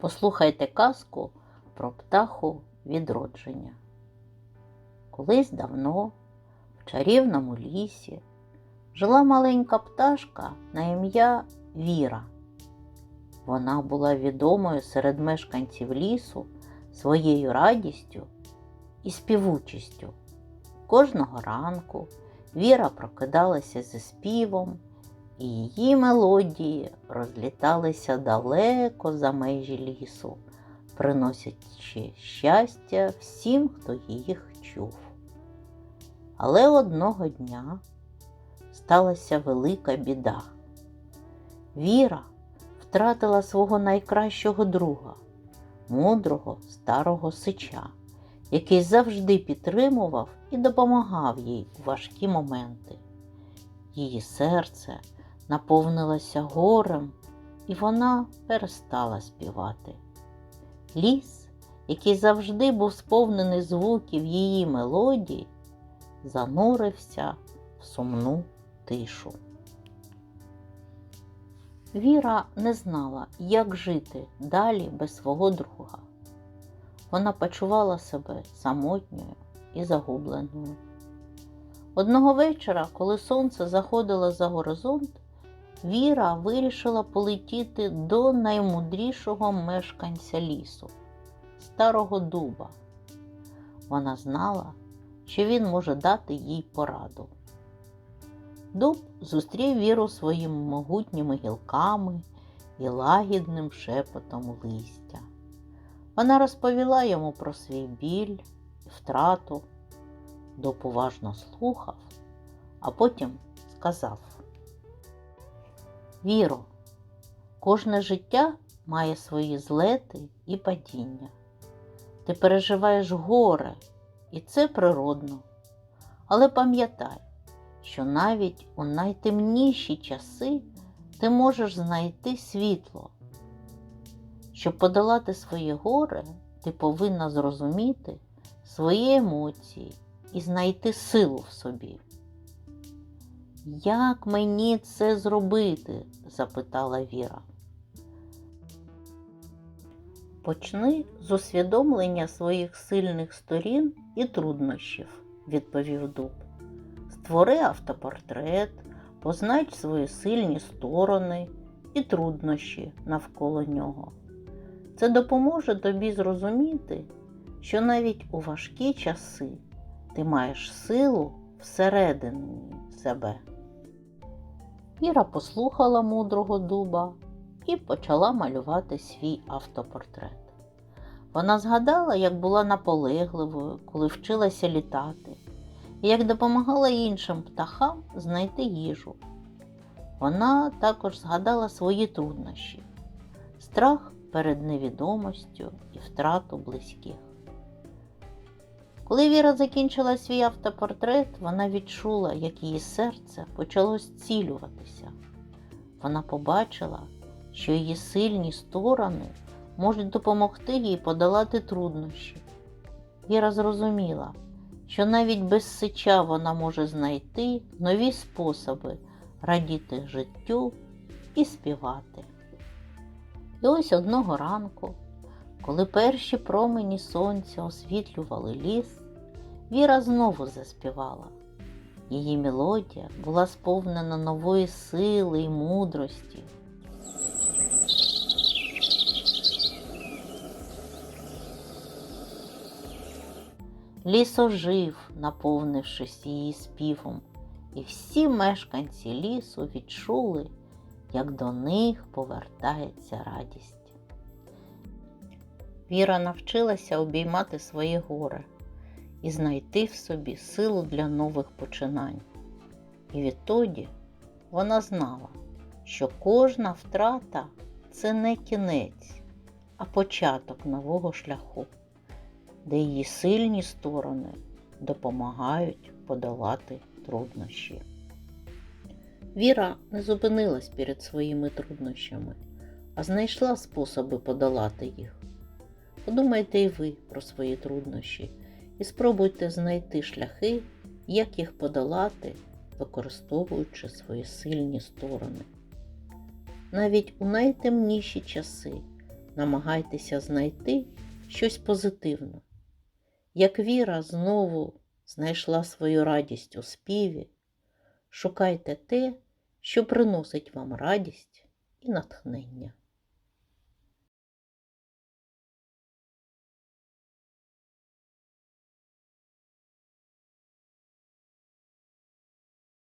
Послухайте казку про птаху відродження. Колись давно в чарівному лісі жила маленька пташка на ім'я Віра. Вона була відомою серед мешканців лісу своєю радістю і співучістю. Кожного ранку Віра прокидалася зі співом, і її мелодії розліталися далеко за межі лісу, приносячи щастя всім, хто їх чув. Але одного дня сталася велика біда. Віра втратила свого найкращого друга, мудрого старого сича, який завжди підтримував і допомагав їй у важкі моменти. Її серце наповнилося горем, і вона перестала співати. Ліс, який завжди був сповнений звуків її мелодій, занурився в сумну тишу. Віра не знала, як жити далі без свого друга. Вона почувала себе самотньою і загубленою. Одного вечора, коли сонце заходило за горизонт, Віра вирішила полетіти до наймудрішого мешканця лісу старого дуба. Вона знала, що він може дати їй пораду. Дуб зустрів віру своїми могутніми гілками і лагідним шепотом листя. Вона розповіла йому про свій біль і втрату. Дуб уважно слухав, а потім сказав: Віро, кожне життя має свої злети і падіння. Ти переживаєш горе, і це природно. Але пам'ятай, що навіть у найтемніші часи ти можеш знайти світло. Щоб подолати своє горе, ти повинна зрозуміти свої емоції і знайти силу в собі. Як мені це зробити? запитала Віра. Почни з усвідомлення своїх сильних сторін і труднощів, відповів Дуб. Створи автопортрет, познач свої сильні сторони і труднощі навколо нього. Це допоможе тобі зрозуміти, що навіть у важкі часи ти маєш силу всередині себе. Віра послухала мудрого дуба і почала малювати свій автопортрет. Вона згадала, як була наполегливою, коли вчилася літати, і як допомагала іншим птахам знайти їжу. Вона також згадала свої труднощі, страх перед невідомостю і втрату близьких. Коли Віра закінчила свій автопортрет, вона відчула, як її серце почало зцілюватися. Вона побачила, що її сильні сторони можуть допомогти їй подолати труднощі. Віра зрозуміла, що навіть без сича вона може знайти нові способи радіти життю і співати. І ось одного ранку, коли перші промені сонця освітлювали ліс, Віра знову заспівала. Її мелодія була сповнена нової сили і мудрості. Ліс ожив, наповнившись її співом, і всі мешканці лісу відчули, як до них повертається радість. Віра навчилася обіймати своє горе і знайти в собі силу для нових починань. І відтоді вона знала, що кожна втрата це не кінець, а початок нового шляху, де її сильні сторони допомагають подолати труднощі. Віра не зупинилась перед своїми труднощами, а знайшла способи подолати їх. Подумайте і ви про свої труднощі і спробуйте знайти шляхи, як їх подолати, використовуючи свої сильні сторони. Навіть у найтемніші часи намагайтеся знайти щось позитивне. Як віра знову знайшла свою радість у співі, шукайте те, що приносить вам радість і натхнення.